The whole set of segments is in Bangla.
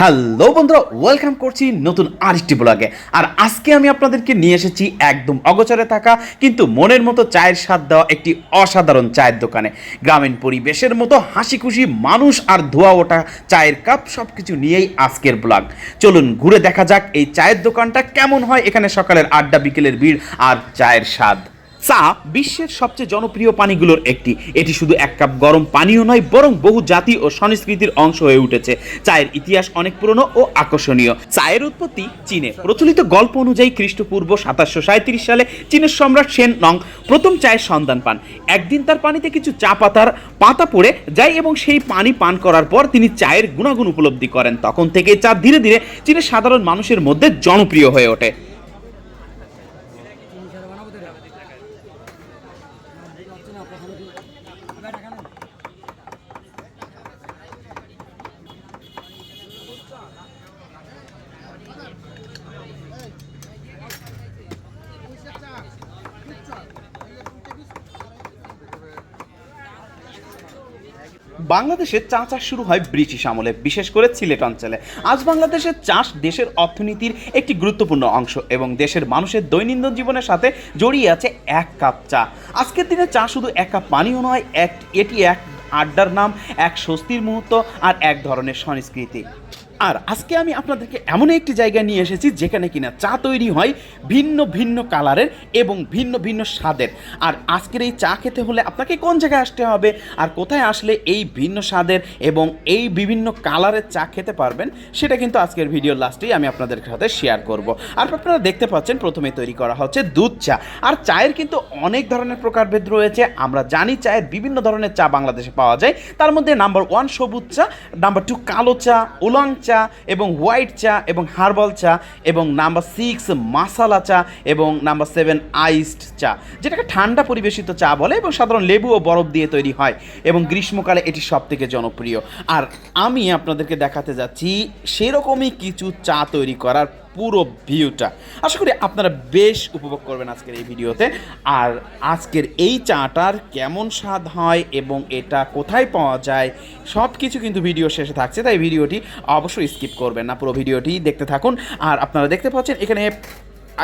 হ্যালো বন্ধুরা ওয়েলকাম করছি নতুন আরেকটি ব্লগে আর আজকে আমি আপনাদেরকে নিয়ে এসেছি একদম অগোচরে থাকা, কিন্তু মনের মতো চায়ের স্বাদ দেওয়া একটি অসাধারণ চায়ের দোকানে। গ্রামীণ পরিবেশের মতো হাসি খুশি মানুষ আর ধোয়া ওঠা চায়ের কাপ সব কিছু নিয়েই আজকের ব্লগ চলুন ঘুরে দেখা যাক এই চায়ের দোকানটা কেমন হয় এখানে সকালের আড্ডা, বিকেলের ভিড় আর চায়ের স্বাদ। চা বিশ্বের সবচেয়ে জনপ্রিয় পানিগুলোর একটি। এটি শুধু এক কাপ গরম পানীয় নয়, বরং বহু জাতি ও সংস্কৃতির অংশ হয়ে উঠেছে। চায়ের ইতিহাস অনেক পুরনো ও আকর্ষণীয়। চায়ের উৎপত্তি চীনে। প্রচলিত গল্প অনুযায়ী খ্রিস্টপূর্ব সাতাশশো সাঁত্রিশ সালে চীনের সম্রাট সেন নং প্রথম চায়ের সন্ধান পান। একদিন তার পানিতে কিছু চা পাতার পাতা পড়ে যায় এবং সেই পানি পান করার পর তিনি চায়ের গুণাগুণ উপলব্ধি করেন। তখন থেকে চা ধীরে ধীরে চীনের সাধারণ মানুষের মধ্যে জনপ্রিয় হয়ে ওঠে। বাংলাদেশে চা চাষ শুরু হয় ব্রিটিশ আমলে, বিশেষ করে সিলেট অঞ্চলে। আজ বাংলাদেশের চাষ দেশের অর্থনীতির একটি গুরুত্বপূর্ণ অংশ এবং দেশের মানুষের দৈনন্দিন জীবনের সাথে জড়িয়ে আছে এক কাপ চা। আজকের দিনে চা শুধু এক কাপ পানীয় নয়, এক এটি এক আড্ডার নাম, এক স্বস্তির মুহূর্ত আর এক ধরনের সংস্কৃতি। আর আজকে আমি আপনাদেরকে এমন একটি জায়গায় নিয়ে এসেছি যেখানে কিনা চা তৈরি হয় ভিন্ন ভিন্ন কালারের এবং ভিন্ন ভিন্ন স্বাদের। আর আজকের এই চা খেতে হলে আপনাকে কোন জায়গায় আসতে হবে? আর কোথায় আসলে এই ভিন্ন স্বাদের এবং এই বিভিন্ন কালারের চা খেতে পারবেন? সেটা কিন্তু আজকের ভিডিওর লাস্টেই আমি আপনাদের সাথে শেয়ার করব। আর আপনারা দেখতে পাচ্ছেন প্রথমে তৈরি করা হচ্ছে দুধ চা। আর চায়ের কিন্তু অনেক ধরনের প্রকারভেদ রয়েছে। আমরা জানি চায়ের বিভিন্ন ধরনের চা বাংলাদেশে পাওয়া যায়। তার মধ্যে নাম্বার ওয়ান সবুজ চা নাম্বার টু কালো চা উলাং চা এবং হোয়াইট চা এবং হার্বাল চা এবং নাম্বার সিক্স মাসালা চা এবং নাম্বার সেভেন আইসড চা, যেটাকে ঠান্ডা পরিবেশিত চা বলে এবং সাধারণ লেবু ও বরফ দিয়ে তৈরি হয় এবং গ্রীষ্মকালে এটি সব থেকে জনপ্রিয়। আর আমি আপনাদেরকে দেখাতে যাচ্ছি সেরকমই কিছু চা তৈরি করার পুরো ভিউটা। আশা করি আপনারা বেশ উপভোগ করবেন আজকের এই ভিডিওতে। আর আজকের এই চাটার কেমন স্বাদ হয় এবং এটা কোথায় পাওয়া যায় সব কিছু কিন্তু ভিডিও শেষে থাকছে, তাই ভিডিওটি অবশ্যই স্কিপ করবেন না, পুরো ভিডিওটি দেখতে থাকুন। আর আপনারা দেখতে পাচ্ছেন এখানে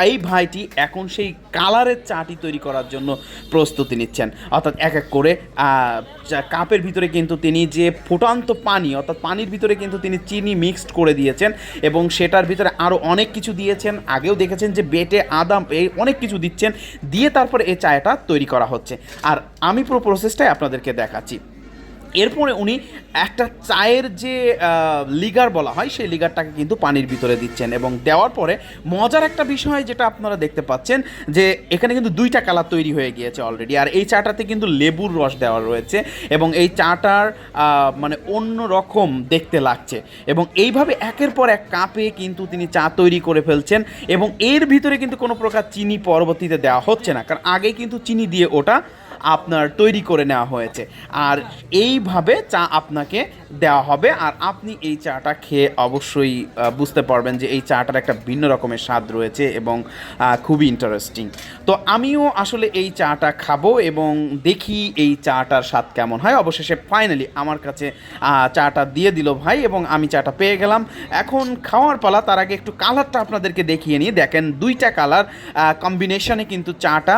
এই ভাইটি এখন সেই কালারের চাটি তৈরি করার জন্য প্রস্তুতি নিচ্ছেন। অর্থাৎ এক এক করে কাপের ভিতরে কিন্তু তিনি যে ফুটান্ত পানি, অর্থাৎ পানির ভিতরে কিন্তু তিনি চিনি মিক্সড করে দিয়েছেন এবং সেটার ভিতরে আরও অনেক কিছু দিয়েছেন। আগেও দেখেছেন যে বেটে আদাম এই অনেক কিছু দিচ্ছেন। দিয়ে তারপরে এই চায়টা তৈরি করা হচ্ছে। আর আমি পুরো প্রসেসটাই আপনাদেরকে দেখাচ্ছি। এরপরে উনি একটা চায়ের যে লিগার বলা হয়, সেই লিগারটাকে কিন্তু পানির ভিতরে দিচ্ছেন এবং দেওয়ার পরে মজার একটা বিষয় যেটা আপনারা দেখতে পাচ্ছেন যে, এখানে কিন্তু দুইটা কালার তৈরি হয়ে গিয়েছে অলরেডি আর এই চাটাতে কিন্তু লেবুর রস দেওয়া রয়েছে এবং এই চাটার মানে অন্য রকম দেখতে লাগছে। এবং এইভাবে একের পর এক কাপে কিন্তু তিনি চা তৈরি করে ফেলছেন এবং এর ভিতরে কিন্তু কোনো প্রকার চিনি পরবর্তীতে দেওয়া হচ্ছে না। কারণ আগে কিন্তু চিনি দিয়ে ওটা আপনার তৈরি করে নেওয়া হয়েছে। আর এইভাবে চা আপনাকে দেওয়া হবে। আর আপনি এই চাটা খেয়ে অবশ্যই বুঝতে পারবেন যে এই চাটার একটা ভিন্ন রকমের স্বাদ রয়েছে এবং খুবই ইন্টারেস্টিং তো আমিও আসলে এই চাটা খাব এবং দেখি এই চাটার স্বাদ কেমন হয়। অবশেষে ফাইনালি আমার কাছে চাটা দিয়ে দিল ভাই এবং আমি চাটা পেয়ে গেলাম। এখন খাওয়ার পালা, তার আগে একটু কালারটা আপনাদেরকে দেখিয়ে নিই। দেখেন দুইটা কালার কম্বিনেশনে কিন্তু চাটা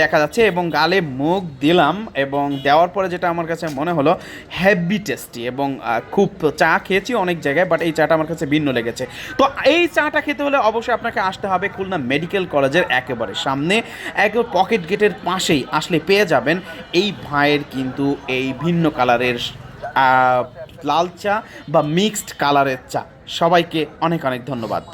দেখা যাচ্ছে এবং গালে মুখ দিলাম এবং দেওয়ার পরে যেটা আমার কাছে মনে হলো হেভি টেস্টি এবং খুব চা খেয়েছি অনেক জায়গায় বাট এই চাটা আমার কাছে ভিন্ন লেগেছে। তো এই চাটা খেতে হলে অবশ্যই আপনাকে আসতে হবে খুলনা মেডিকেল কলেজের একেবারে সামনে। একে পকেট গেটের পাশেই আসলে পেয়ে যাবেন এই ভাইয়ের কিন্তু এই ভিন্ন কালারের লাল চা বা মিক্সড কালারের চা। সবাইকে অনেক অনেক ধন্যবাদ।